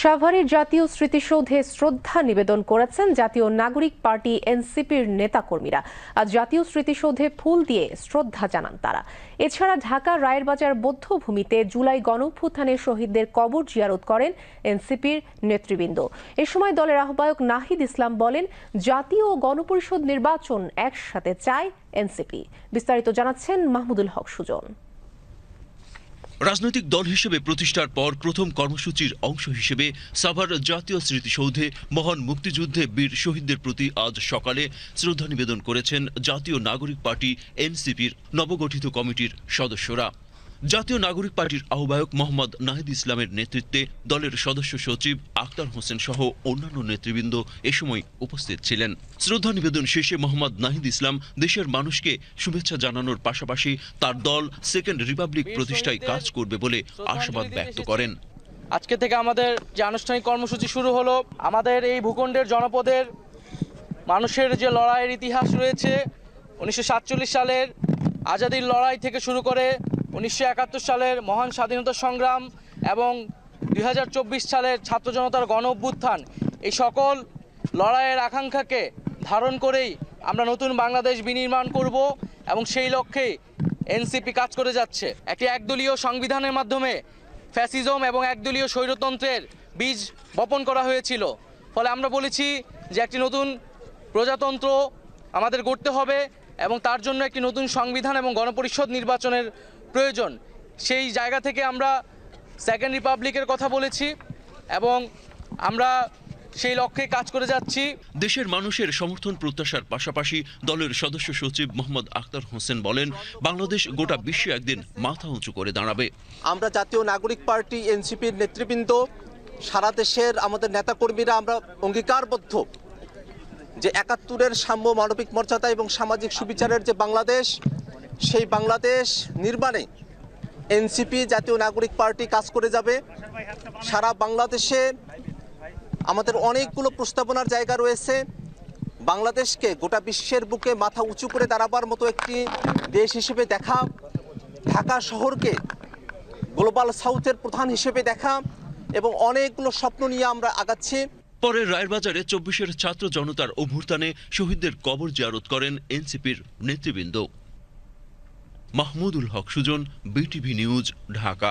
সাভারের জাতীয় স্মৃতিসৌধে শ্রদ্ধা নিবেদন করেছেন জাতীয় নাগরিক পার্টি এনসিপির নেতাকর্মীরা। আজ জাতীয় স্মৃতিসৌধে ফুল দিয়ে শ্রদ্ধা জানান তারা। এছাড়া ঢাকা রায়েরবাজার বৌদ্ধভূমিতে জুলাই গণঅভ্যুত্থানে শহীদদের কবর জিয়ারত করেন এনসিপির নেতৃবৃন্দ। এ সময় দলের আহ্বায়ক নাহিদ ইসলাম বলেন, জাতীয় গণপরিষদ নির্বাচন একসাথে চায় এনসিপি। বিস্তারিত জানাচ্ছেন মাহমুদুল হক সুজন। রাজনৈতিক দল হিসেবে প্রতিষ্ঠার পর প্রথম কর্মসূচির অংশ হিসেবে সাভার জাতীয় স্মৃতিসৌধে মহান মুক্তিযুদ্ধে বীর শহীদদের প্রতি আজ সকালে শ্রদ্ধা নিবেদন করেছেন জাতীয় নাগরিক পার্টি এনসিপির নবগঠিত কমিটির সদস্যরা। জাতীয় নাগরিক পার্টির আহ্বায়ক মোহাম্মদ নাহিদ ইসলামের নেতৃত্বে দলের সদস্য সচিব আক্তার হোসেন সহ অন্যান্য নেতৃবৃন্দ এ সময় উপস্থিত ছিলেন। শ্রদ্ধা নিবেদন শেষে মোহাম্মদ নাহিদ ইসলাম দেশের মানুষকে শুভেচ্ছা জানানোর পাশাপাশি তার দল সেকেন্ড রিপাবলিক প্রতিষ্ঠায় কাজ করবে বলে আশাবাদ ব্যক্ত করেন। আজকে থেকে আমাদের যে আনুষ্ঠানিক কর্মসূচি শুরু হলো, আমাদের এই ভূখণ্ডের জনপদের মানুষের যে লড়াইয়ের ইতিহাস রয়েছে, উনিশশো সাতচল্লিশ সালের আজাদির লড়াই থেকে শুরু করে উনিশশো একাত্তর সালের মহান স্বাধীনতা সংগ্রাম এবং দুই হাজার চব্বিশ সালের ছাত্র জনতার গণ অভ্যুত্থান, এই সকল লড়াইয়ের আকাঙ্ক্ষাকে ধারণ করেই আমরা নতুন বাংলাদেশ বিনির্মাণ করব এবং সেই লক্ষ্যেই এনসিপি কাজ করে যাচ্ছে। একটি একদলীয় সংবিধানের মাধ্যমে ফ্যাসিজম এবং একদলীয় স্বৈরতন্ত্রের বীজ বপন করা হয়েছিল। ফলে আমরা বলেছি যে একটি নতুন প্রজাতন্ত্র আমাদের গড়তে হবে এবং তার জন্য একটি নতুন সংবিধান এবং গণপরিষদ নির্বাচনের প্রয়োজন। সেই জায়গা থেকে আমরা সেকেন্ড রিপাবলিকের কথা বলেছি এবং আমরা সেই লক্ষ্যে কাজ করে যাচ্ছি। দেশের মানুষের সমর্থন প্রত্যাশার পাশাপাশি দলের সদস্য সচিব মোহাম্মদ আক্তার হোসেন বলেন বাংলাদেশ গোটা বিশ্বে একদিন মাথা উঁচু করে দাঁড়াবে। আমরা জাতীয় নাগরিক পার্টি এনসিপির নেতৃবৃন্দ সারা দেশের আমাদের নেতাকর্মীরা আমরা অঙ্গীকারবদ্ধ যে একাত্তরের সাম্য মানবিক মর্যাদা এবং সামাজিক সুবিচারের যে বাংলাদেশ সেই বাংলাদেশ নির্মাণে এনসিপি, জাতীয় নাগরিক পার্টি কাজ করে যাবে। সারা বাংলাদেশে আমাদের অনেকগুলো প্রস্তাবনার জায়গা রয়েছে। বাংলাদেশকে গোটা বিশ্বের বুকে মাথা উঁচু করে দাঁড়াবার মতো একটি দেশ হিসেবে দেখা, ঢাকা শহরকে গ্লোবাল সাউথের প্রধান হিসেবে দেখা এবং অনেকগুলো স্বপ্ন নিয়ে আমরা আগাচ্ছি। পরে রায়ের বাজারে চব্বিশের ছাত্র জনতার অভ্যুত্থানে শহীদদের কবর জিয়ারত করেন এনসিপির নেতৃবৃন্দ। Mahmudul Haque Sujan BTV news Dhaka.